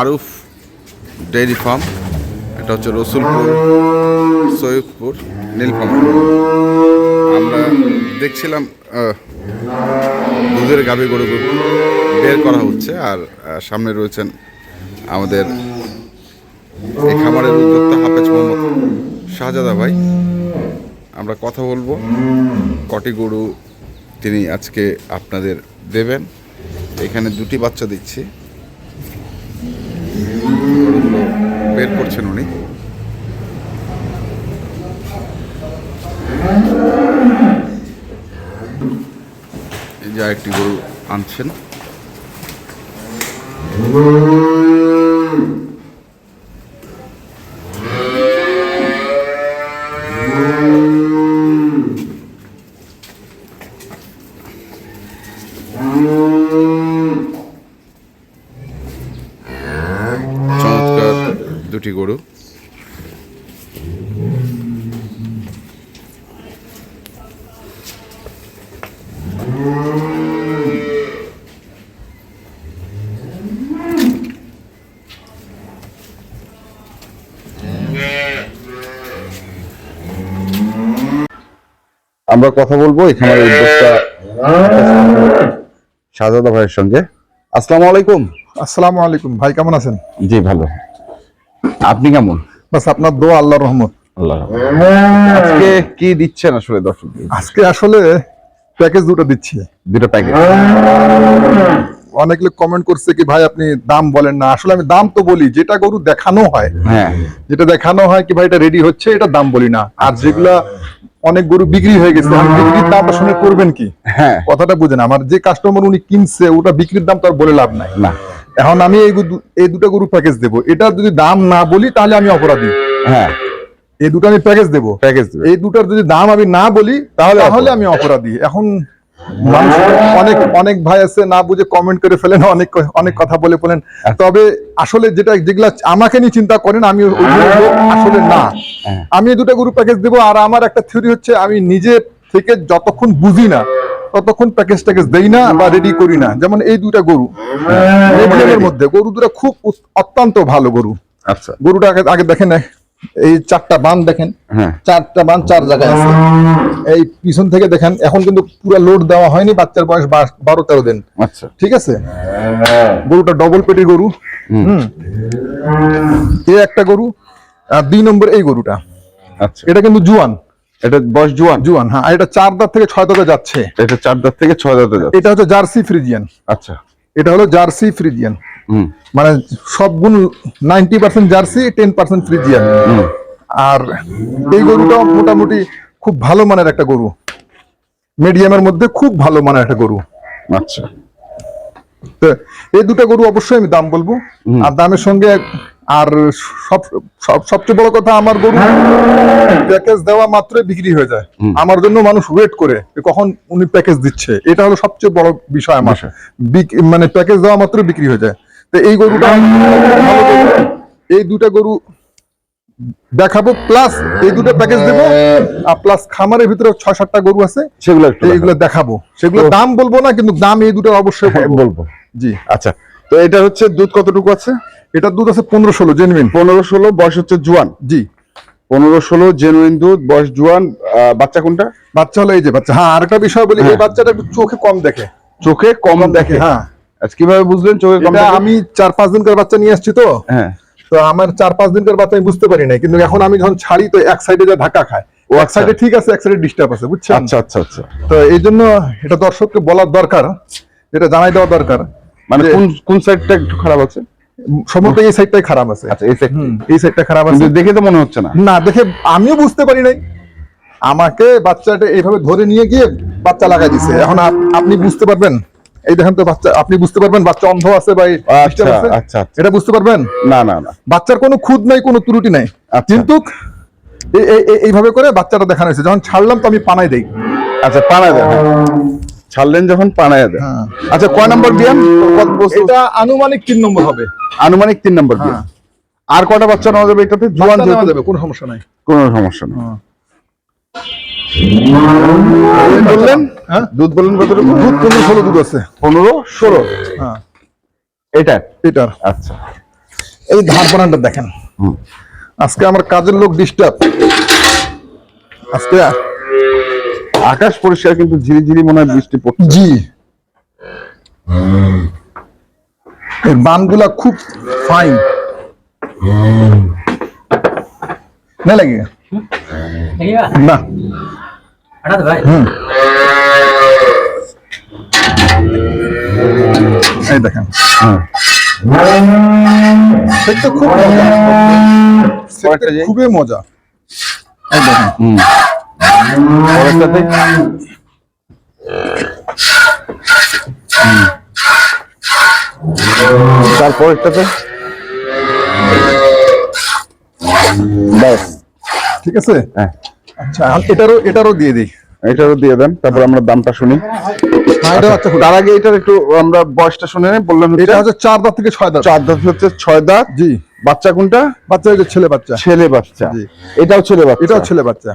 মারুফ dairy farm. এটা হচ্ছে রসুলপুর, সৈয়দপুর, নীলফামারী। আমরা দেখছিলাম দুধের গাভী গরু বের করা হচ্ছে আর সামনে রয়েছেন আমাদের এই খামারের উদ্যোক্তা হাফেজ মোহাম্মদ শাহজাদা ভাই। আমরা কথা বলব, কটি গরু তিনি আজকে আপনাদের দেবেন। এখানে দুটি বাচ্চা দিচ্ছি। গরুগুলো বের করছেন উনি। যে আরেকটি গরু আনছেন চমৎকার দুটি গরু আমরা কথা বলব এখানে উদ্যোক্তা শাহজাদা ভাইয়ের সঙ্গে। আসসালামু আলাইকুম। আসসালামু আলাইকুম। ভাই কেমন আছেন? জি ভালো। আপনি কেমন? বাস আপনার দোয়া আল্লাহর রহমত। আল্লাহ আজকে কি দিচ্ছেন আসলে দর্শক আজকে আসলে প্যাকেজ দুটো দিচ্ছি। দুটো প্যাকেট অনেক লোক কমেন্ট করছে কি ভাই আপনি দাম বলেন না। আসলে আমি দাম তো বলি যেটা গরু দেখানো হয় হ্যাঁ। যেটা দেখানো হয় কি ভাই এটা রেডি হচ্ছে এটা দাম বলি না। আর যেগুলা অনেক গরু বিক্রি হয়ে গেছে। আমি বিক্রির দামটা শুনে করবেন কি? হ্যাঁ। কথাটা বুঝেন আমার যে কাস্টমার উনি কিনছে ওটা বিক্রির দাম তো আর বলে লাভ নাই। না। এখন আমি এই এই দুটো গরু প্যাকেজ দেবো। এটা যদি দাম না বলি তাহলে আমি অপরাধী। হ্যাঁ। এই দুটো আমি প্যাকেজ দেবো। প্যাকেজ এই দুটার যদি দাম আমি না বলি তাহলে তাহলে আমি অপরাধী। এখন মানুষ অনেক অনেক ভাই আছে না বুঝে কমেন্ট করে ফেলেন অনেক অনেক কথা বলে ফেলেন তবে আসলে যেটা যেগুলা আমাকে নিয়ে চিন্তা করেন আমি আসলে না। হ্যাঁ। আমি দুটো গ্রুপ প্যাকেজ দেবো আর আমার একটা থিওরি হচ্ছে আমি নিজে থেকে যতক্ষণ বুঝি না ততক্ষণ প্যাকেজ ট্যাকেজ দেই না বা রেডি করি না। যেমন এই দুটা গরু। মিডিয়ামের মধ্যে। গরু দুটা খুব অত্যন্ত ভালো গরু। আচ্ছা। গরুটা আগে আগে দেখেন এই চারটা বান দেখেন। হ্যাঁ। চারটা বান চার জায়গায় আছে। এই পিছন থেকে দেখেন এখন কিন্তু পুরো লোড দেওয়া হয়নি বাচ্চার বয়স বারো তেরো দিন। আচ্ছা। ঠিক আছে? গরুটা ডবল পেটির গরু। হুম। এ একটা গরু আর দুই নম্বর এই গরুটা। আচ্ছা। এটা কিন্তু জুয়ান। এটা বয়স জুয়ান? জুয়ান হ্যাঁ। আর এটা চার দাঁত থেকে ছয় দাঁতে যাচ্ছে। এটা চার দাঁত থেকে ছয় দাঁতে যাচ্ছে। এটা হচ্ছে জার্সি ফ্রিজিয়ান। আচ্ছা। এটা হলো জার্সি ফ্রিজিয়ান। মানে সব গুণ ninety percent Jersey ten percent Friesian. আর এই গরুটা মোটামুটি খুব ভালো মানের একটা গরু। মিডিয়ামের মধ্যে খুব ভালো মানের একটা গরু। আচ্ছা। তো এই দুটো গরু অবশ্যই আমি দাম বলব। আর দামের সঙ্গে আর সব সব- সবচেয়ে বড় কথা আমার গরু প্যাকেজ দেওয়া মাত্রই বিক্রি হয়ে যায়। আমার জন্য মানুষ ওয়েট করে কখন উনি প্যাকেজ দিচ্ছে। এটা হলো সবচেয়ে বড় বিষয় আমার। মানে প্যাকেজ দেওয়া মাত্রই বিক্রি হয়ে যায়। তো এই গরুটা গরু। এই দুটা গরু দেখাবো প্লাস এই দুটো প্যাকেজ দেবো আর প্লাস খামারের ভিতরে ছয় সাতটা গরু আছে সেগুলো এইগুলো দেখাবো। সেগুলো দাম বলব না কিন্তু দাম এই দুটো অবশ্যই হ্যাঁ, বলব। জি। আচ্ছা তো এটা হচ্ছে দুধ কতটুকু আছে? এটার দুধ আছে পনেরো ষোলো জেনুইন পনেরো ষোলো বয়স হচ্ছে জুয়ান। জি। পনেরো ষোলো জেনুইন দুধ বয়স জুয়ান বাচ্চা কোনটা? বাচ্চা হলো এই যে বাচ্চা। হ্যাঁ আরেকটা বিষয় বলি এই বাচ্চাটা একটু চোখে কম দেখে। চোখে কম দেখে। হ্যাঁ। আচ্ছা কীভাবে বুঝলেন চোখে কম আমি চার পাঁচ দিনকার বাচ্চা নিয়ে আসছি তো। হ্যাঁ। তো আমার চার পাঁচ দিনকার বাচ্চা আমি বুঝতে পারি নাই কিন্তু এখন আমি যখন ছাড়ি তো এক সাইডে যা ধাক্কা খায়। ও এক আচ্ছা। সাইডে ঠিক আছে এক সাইডে ডিস্টার্ব আছে বুঝছেন? আচ্ছা আচ্ছা আচ্ছা। তো এই জন্য এটা দর্শককে বলার দরকার যেটা জানাই দেওয়া দরকার। মানে কোন কোন সাইডটা একটু খারাপ আছে? সম্ভবত এই সাইডটাই খারাপ আছে। আচ্ছা এই সাইড এই সাইডটা খারাপ আছে। দেখে তো মনে হচ্ছে না। না দেখে আমিও বুঝতে পারি নাই। আমাকে বাচ্চাটা এইভাবে ধরে নিয়ে গিয়ে বাচ্চা লাগাই দিছে। এখন আপনি বুঝতে পারবেন? এই দেখেন তো বাচ্চা আপনি বুঝতে পারবেন বাচ্চা অন্ধ আছে বা আচ্ছা? আচ্ছা, আচ্ছা। এটা বুঝতে পারবেন? না না না। বাচ্চার কোনো খুদ নাই কোনো ত্রুটি নাই। আচ্ছা। কিন্তু এই- এই- এই- এইভাবে করে বাচ্চাটা দেখানো হয়েছে। যখন ছাড়লাম তো আমি পানাই দেই। আচ্ছা পানায় দেন। ছাড়লেন যখন পানায় দেন। হ্যাঁ। আচ্ছা কয় নম্বর বিয়ান এটা আনুমানিক তিন নম্বর হবে। আনুমানিক তিন নম্বর বিয়ান আর কটা বাচ্চা নেওয়া যাবে এটাতে? জোয়ান যাবে কোনো সমস্যা নাই। কোনো সমস্যা নেই। দুধ দুধ বললেন? হ্যাঁ? হ্যাঁ? দুধ পনেরো ষোলো দুধ আছে। পনেরো ষোলো? হ্যাঁ। এটা? এটার। আচ্ছা। এই ধারপানাটা দেখেন। আজকে আমার কাজের লোক ডিস্টার্ব আজকে আকাশ পরিষ্কার কিন্তু ঝিরি ঝিরি মনে হয় বৃষ্টি পড়ছে। জি। এর বানগুলা খুব ফাইন না লাগে? না হঠাৎ ভাই হুম এই দেখেন খুবই মজা এই দেখেন হুম তারপর একটাতে ব্যাস ঠিক আছে? হ্যাঁ। আচ্ছা এটারও এটারও দিয়ে দিই। এটারও দিয়ে দেন তারপর আমরা দামটা শুনি। না এটা আচ্ছা তার আগে এটার একটু আমরা বয়সটা শুনে নেই বললেন এটা হচ্ছে হচ্ছে চার দাঁত থেকে ছয় দাঁত। চার দাঁত হচ্ছে ছয় দাঁত। জি। বাচ্চা কোনটা? বাচ্চা যে ছেলে বাচ্চা। ছেলে বাচ্চা। এটাও ছেলে বাচ্চা। এটাও ছেলে বাচ্চা।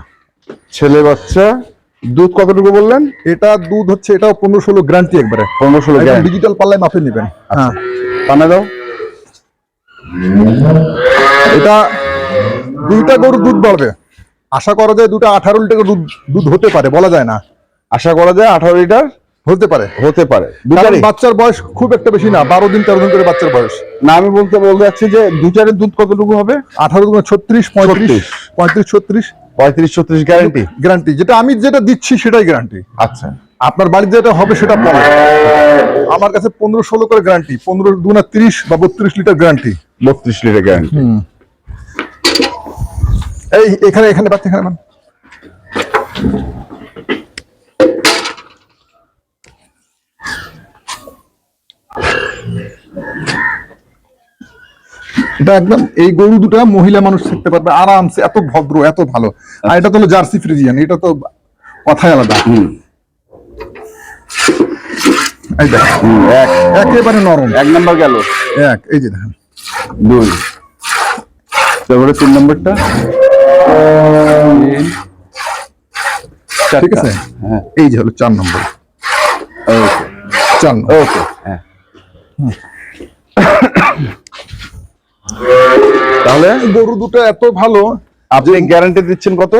ছেলে বাচ্চা। দুধ কতটুকু বললেন? এটা দুধ হচ্ছে এটাও পনেরো ষোলো গ্যারান্টি একবারে। পনেরো ষোলো ডিজিটাল পাল্লায় মাপে নেবেন। হ্যাঁ। টানা দাও। এটা দুইটা গরু দুধ বাড়বে। আশা করা যায় দুটা আঠারো লিটার দুধ দুধ হতে পারে বলা যায় না। আশা করা যায় আঠারো লিটার হতে পারে। হতে পারে। বাচ্চার বয়স খুব একটা বেশি না বারো দিন তেরো দিন করে বাচ্চার বয়স। না আমি বলতে বলতে যাচ্ছি যে দুটারের দুধ কতটুকু হবে? আঠারো দিন ছত্রিশ পঁয়ত্রিশ। পঁয়ত্রিশ ছত্রিশ। পঁয়ত্রিশ ছত্রিশ গ্যারান্টি গ্যারান্টি যেটা আমি যেটা দিচ্ছি সেটাই গ্যারান্টি আচ্ছা। আপনার বাড়িতে যেটা হবে সেটা পরে আমার কাছে পনেরো ষোলো করে গ্যারান্টি পনেরো দুনা তিরিশ বা বত্রিশ লিটার গ্যারান্টি বত্রিশ লিটার গ্যারান্টি এই এখানে এখানে বাচ্চা এখানে মান। এটা একদম এই গরু দুটা মহিলা মানুষ থাকতে পারবে আরামসে এত ভদ্র এত ভালো। আর এটা তো হলো জার্সি ফ্রিজিয়ান এটা তো কথাই আলাদা। এই দেখ এক। একেবারে নরম। এক নাম্বার গেল। এক এই যে দেখেন। দুই। তারপরে তিন নম্বরটা। ঠিক আছে? হ্যাঁ। এই যে হলো চার নম্বর। ওকে। চার ওকে। হ্যাঁ। তাহলে গরু দুটো এত ভালো আপনি গ্যারান্টি দিচ্ছেন কত?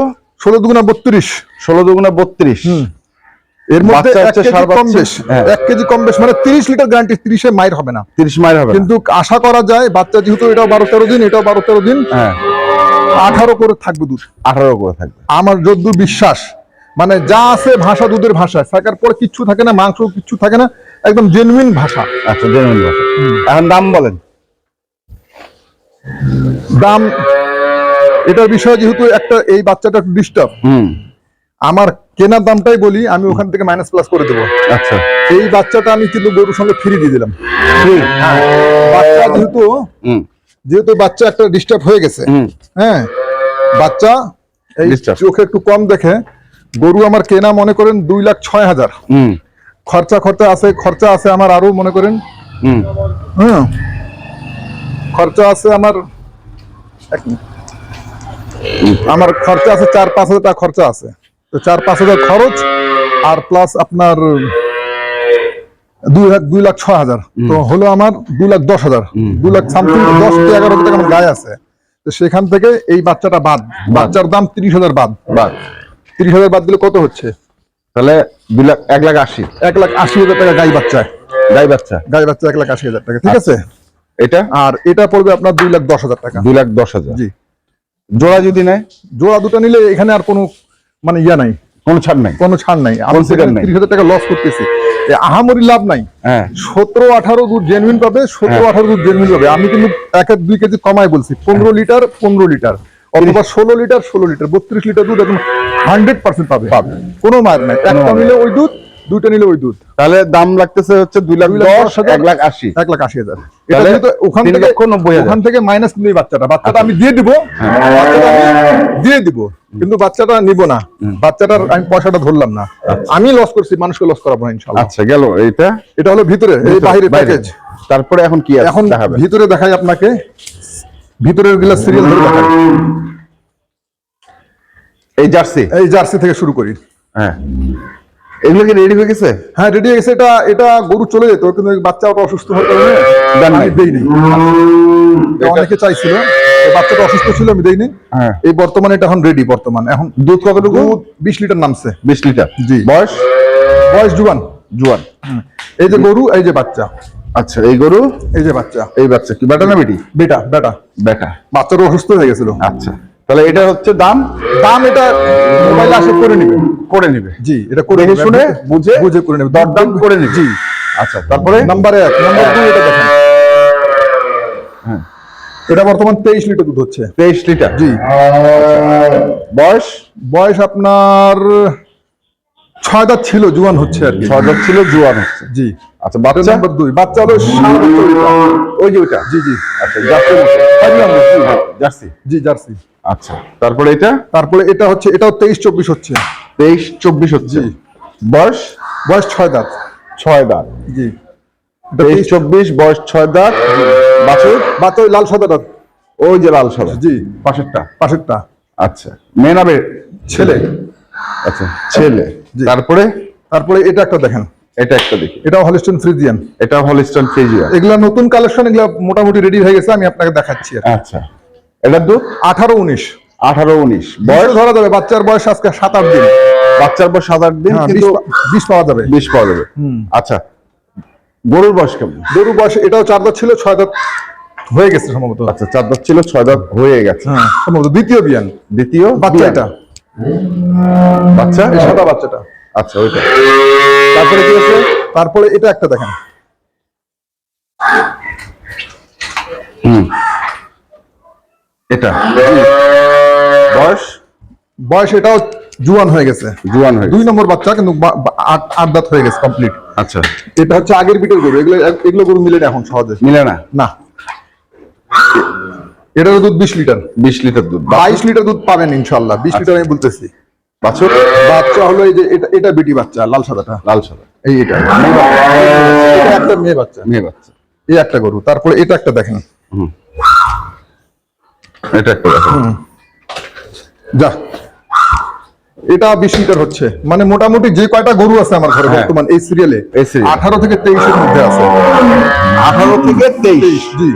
ষোলো দুগুণা বত্রিশ। ষোলো দুগুণা বত্রিশ। এর মধ্যে কম বেশ। হ্যাঁ। এক কেজি কম বেশ মানে তিরিশ লিটার গ্যারান্টি তিরিশে মাইর হবে না। তিরিশ মাইল হবে কিন্তু আশা করা যায় বাচ্চা যেহেতু এটাও বারো তেরো দিন এটাও বারো তেরো দিন। হ্যাঁ। আঠারো করে থাকবে দুধ। আঠারো করে থাকবে। আমার যদ্দূর বিশ্বাস মানে যা আছে ভাষা দুধের ভাষা থাকার পর কিচ্ছু থাকে না মাংস কিচ্ছু থাকে না একদম জেনুইন ভাষা। আচ্ছা জেনুইন কথা এখন দাম বলেন। দাম এটার বিষয়ে যেহেতু একটা এই বাচ্চাটা একটু ডিস্টার্ব হুম। আমার কেনার দামটাই বলি আমি ওখান থেকে মাইনাস প্লাস করে দেবো। আচ্ছা। এই বাচ্চাটা আমি কিন্তু গরুর সঙ্গে ফ্রি দিয়ে দিলাম। বাচ্চা যেহেতু হুম। যেহেতু বাচ্চা একটা ডিস্টার্ব হয়ে গেছে। হ্যাঁ? বাচ্চা এই. চোখে একটু কম দেখে। গরু আমার কেনা মনে করেন দুই লাখ ছয় হাজার। হুম। খরচা খরচা আছে খরচা আছে আমার আরও মনে করেন। হুম। হ্যাঁ খরচা আছে আমার এক আমার খরচা আছে চার পাঁচ হাজার টাকা খরচা আছে। তো চার পাঁচ হাজার খরচ আর প্লাস আপনার দুই লাখ দুই লাখ ছয় হাজার। তো হলো আমার দুই লাখ দশ হাজার। দুই লাখ সামথিং দশ থেকে এগারো টাকা আমার গায়ে আছে। তো সেখান থেকে এই বাচ্চাটা বাদ। বাচ্চার দাম তিরিশ হাজার বাদ। বাদ। তিরিশ হাজার বাদ দিলে কত হচ্ছে? তাহলে দুই লাখ এক লাখ আশি। এক লাখ আশি হাজার টাকা গাই বাচ্চা। গাই বাচ্চা। গাই বাচ্চা এক লাখ আশি হাজার টাকা। ঠিক আছে? এটা? আর এটা পড়বে আপনার দুই লাখ দশ হাজার টাকা। দুই লাখ দশ হাজার। জি। জোড়া যদি নেয়? জোড়া দুটো নিলে এখানে আর কোনো মানে ইয়া নাই। কোনো ছাড় নাই? কোনো ছাড় নাই। আমি। তিরিশ হাজার টাকা লস করতেছি। আহামরি লাভ নাই। হ্যাঁ। সতেরো আঠারো দুধ জেনুইন পাবে সতেরো হ্যাঁ। আঠারো দুধ জেনুইন পাবে। আমি কিন্তু এক এক দুই কেজি কমাই বলছি। পনেরো লিটার পনেরো লিটার। অথবা ষোলো লিটার ষোলো লিটার। বত্রিশ লিটার দুধ একদম হান্ড্রেড পার্সেন্ট পাবে। পাবে। কোনো মার নাই। একটা মিলে ওই দুধ দুইটা নিলে ওই দুধ। তাহলে দাম লাগতেছে হচ্ছে দুই লাখ দশ এক লাখ আশি। এক লাখ আশি হাজার। এটা ওখান থেকে। আচ্ছা। ওখান মাইনাস বাচ্চাটা। বাচ্চাটা আমি দিয়ে দিব। দিয়ে দিব। কিন্তু বাচ্চাটা নিব না। বাচ্চাটার আমি পয়সাটা ধরলাম না। আমি লস করছি মানুষকে লস করাবো ইনশাল্লাহ আচ্ছা গেল এইটা? এটা হলো ভিতরে এই বাইরে। প্যাকেজ তারপরে এখন কি আছে? এখন ভিতরে দেখাই আপনাকে। ভিতরেরগুলা সিরিয়াল ধরে দেখাই। এই জার্সি। এই জার্সি থেকে শুরু করি। হ্যাঁ। এগুলো কি রেডি হয়ে গেছে? হ্যাঁ রেডি হয়ে গেছে। এটা এটা গরু চলে যেত কিন্তু অসুস্থ হয়ে কারণে। আমি দেইনি অনেকে চাইছিল বাচ্চাটা অসুস্থ ছিল আমি দেইনি হ্যাঁ। এই বর্তমানে এটা এখন রেডি বর্তমান। এখন দুধ কতটুকু? দুধ বিশ লিটার নামছে। বিশ লিটার। জি। বয়স? বয়স জুয়ান। জুয়ান। এই যে গরু এই যে বাচ্চা। আচ্ছা এই গরু? এই যে বাচ্চা। এই বাচ্চা কি? বেটা না বেটি? বেটা বেটা। বেটা। বাচ্চাটা অসুস্থ হয়ে গেছিল। আচ্ছা। তাহলে এটা হচ্ছে দাম। দাম এটা মোবাইলে আসে করে নিবে। করে নিবে। জি এটা করে। শুনে বুঝে বুঝে করে নেবে। দরদাম করে নিবে। জি। আচ্ছা তারপরে? নাম্বার এক নাম্বার দুই এটা দেখেন। হ্যাঁ। এটা বর্তমান তেইশ লিটার দুধ হচ্ছে। তেইশ লিটার। জি। বয়স? বয়স আপনার ছয় দাঁত ছিল জুয়ান হচ্ছে আর কি। ছয় হাজার ছিল জুয়ান হচ্ছে। জি। আচ্ছা বাচ্চা? নাম্বার দুই। বাচ্চা হলো। ওই যে ওইটা? জি জি। আচ্ছা জার্সি। জার্সি। জি জার্সি। আচ্ছা তারপরে এটা? তারপরে এটা হচ্ছে এটাও তেইশ চব্বিশ হচ্ছে। তেইশ চব্বিশ হচ্ছে। জি। বয়স? বয়স ছয় দাঁত। ছয় দাঁত। জি। তেইশ চব্বিশ বয়স ছয় দাঁত। বাছুর? বাচ্চা লাল সাদা দাঁত। ওই যে লাল সাদা। জি। পাশেরটা? পাশেরটা। আচ্ছা। মেয়ে না বে ছেলে। আচ্ছা ছেলে। জি। তারপরে? তারপরে এটা একটা দেখেন। এটা একটা দেখি। এটাও হলিস্টন ফ্রিজিয়ান এটা হলিস্টন ফ্রিজিয়া এগুলা নতুন কালেকশন এগুলা মোটামুটি রেডি হয়ে গেছে আমি আপনাকে দেখাচ্ছি আচ্ছা। এটার দুধ? আঠারো উনিশ। আঠারো উনিশ। বয়স বয়স ধরা যাবে বাচ্চার বয়স আজকে সাত আট দিন। বাচ্চার পর সাত আট দিন হ্যাঁ, কিন্তু বিশ পাওয়া যাবে। বিষ পাওয়া যাবে। আচ্ছা গরুর বয়স কেমন? গরু বয়স এটাও চার দাঁত ছিল ছয় দাঁত হয়ে গেছে সম্ভবত। আচ্ছা চার দাঁত ছিল ছয় দাঁত হয়ে গেছে। হ্যাঁ সম্ভবত দ্বিতীয় বিয়ান। দ্বিতীয় বাচ্চা। এটা বাচ্চা? সাদা বাচ্চাটা। আচ্ছা ওইটা। তারপরে কি আছে? তারপরে এটা একটা দেখেন। এটা বয়স? বয়স এটাও জুয়ান হয়ে গেছে। জুয়ান হয়ে দুই নম্বর বাচ্চা কিন্তু আট দাঁত হয়ে গেছে কমপ্লিট আচ্ছা। এটা হচ্ছে আগের বিটের গরু। এগুলো এগুলো গরু মিলে না এখন সহজে। মিলে না? না। এটার দুধ বিশ লিটার। বিশ লিটার দুধ। বাইশ লিটার দুধ পাবেন ইনশাল্লাহ বিশ লিটার আমি বলতেছি। বাছুর? বাচ্চা হলো এই যে এটা এটা বিটি বাচ্চা লাল সাদাটা। লাল সাদা। এই এটা। একটা মেয়ে বাচ্চা। মেয়ে বাচ্চা। এই একটা গরু। তারপরে এটা একটা দেখেন। এটা একটা দেখো যা। এটা বিশ লিটার হচ্ছে। মানে মোটামুটি যে কয়টা গরু আছে আমার ঘরে হ্যাঁ। বর্তমান এই সিরিয়ালে আঠারো থেকে তেইশের মধ্যে আছে। আঠারো থেকে তেইশ। জি।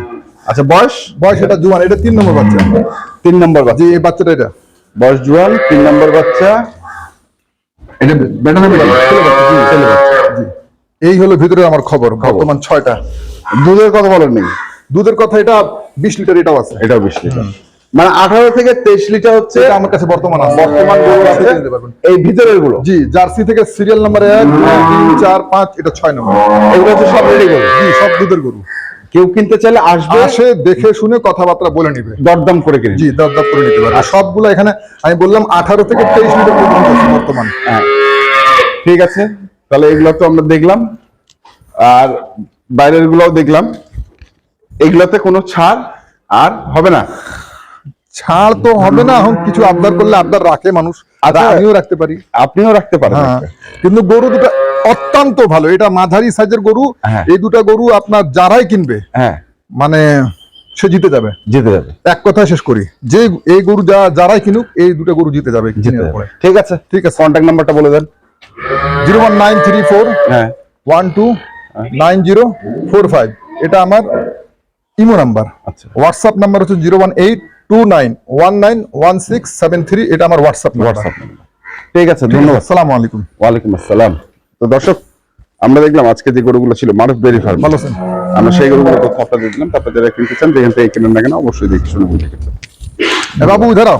আচ্ছা বয়স? বয়স এটা জুয়ান এটা তিন নম্বর বাচ্চা। তিন নম্বর বাচ্চা। এই বাচ্চাটা এটা। বয়স জুয়ান তিন নম্বর বাচ্চা। এটা বেটা না। জি এই হলো ভিতরে আমার খবর বর্তমান ছয়টা। দুধের কথা বলেন নেই দুধের কথা এটা বিশ লিটার এটাও আছে। এটাও বিশ লিটার। মানে আঠারো থেকে তেইশ লিটার হচ্ছে আমার কাছে বর্তমান আছে। বর্তমান। এই ভিতরেরগুলো। জি জার্সি থেকে সিরিয়াল নাম্বার এক দুই, তিন চার পাঁচ এটা ছয় নম্বর। এগুলো হচ্ছে সব রেডি গরু। জি সব দুধের গরু। কেউ কিনতে চাইলে আসবে। আসে দেখে শুনে কথাবার্তা বলে নিবে। দরদাম করে কিনে জি দর দর করে নিতে পারবে। সবগুলো এখানে আমি বললাম আঠারো থেকে তেইশ লিটার পর্যন্ত বর্তমান। হ্যাঁ। ঠিক আছে? তাহলে এগুলো তো আমরা দেখলাম। আর বাইরের গুলোও দেখলাম। এগুলোতে কোনো ছাড় আর হবে না। ছাড় তো হবে না এখন কিছু আবদার করলে আবদার রাখে মানুষ। আচ্ছা। আমিও রাখতে পারি। আপনিও রাখতে পারেন হ্যাঁ কিন্তু গরু দুটো অত্যন্ত ভালো। এটা মাঝারি সাইজের গরু হ্যাঁ। এই দুটো গরু আপনার যারাই কিনবে হ্যাঁ। মানে সে জিতে যাবে। জিতে যাবে। এক কথায় শেষ করি। যে এই গরু যা যারাই কিনুক এই দুটো গরু জিতে যাবে ঠিক আছে। ঠিক আছে। কন্ট্যাক্ট নাম্বারটা বলে দেন। Zero one nine three four হ্যাঁ। One two nine zero four five. এটা আমার ইমো নাম্বার। আচ্ছা। হোয়াটসঅ্যাপ নাম্বার হচ্ছে zero one eight two nine one nine one six seven three এটা আমার হোয়াটসঅ্যাপ হোয়াটসঅ্যাপ ঠিক আছে ধন্যবাদ। আসসালামু আলাইকুম। ওয়ালাইকুম আসসালাম। তো দর্শক আমরা দেখলাম আজকে যে গরুগুলো ছিল মারুফ ডেয়ারি ফার্ম। ভালো? আমরা সেই গরুগুলো তথ্য আপনাদের দিলাম তারপর যারা কিনতে চান যেখান থেকে কিনেন না কেন অবশ্যই দেখে শুনে বুঝে বাবু ধরাও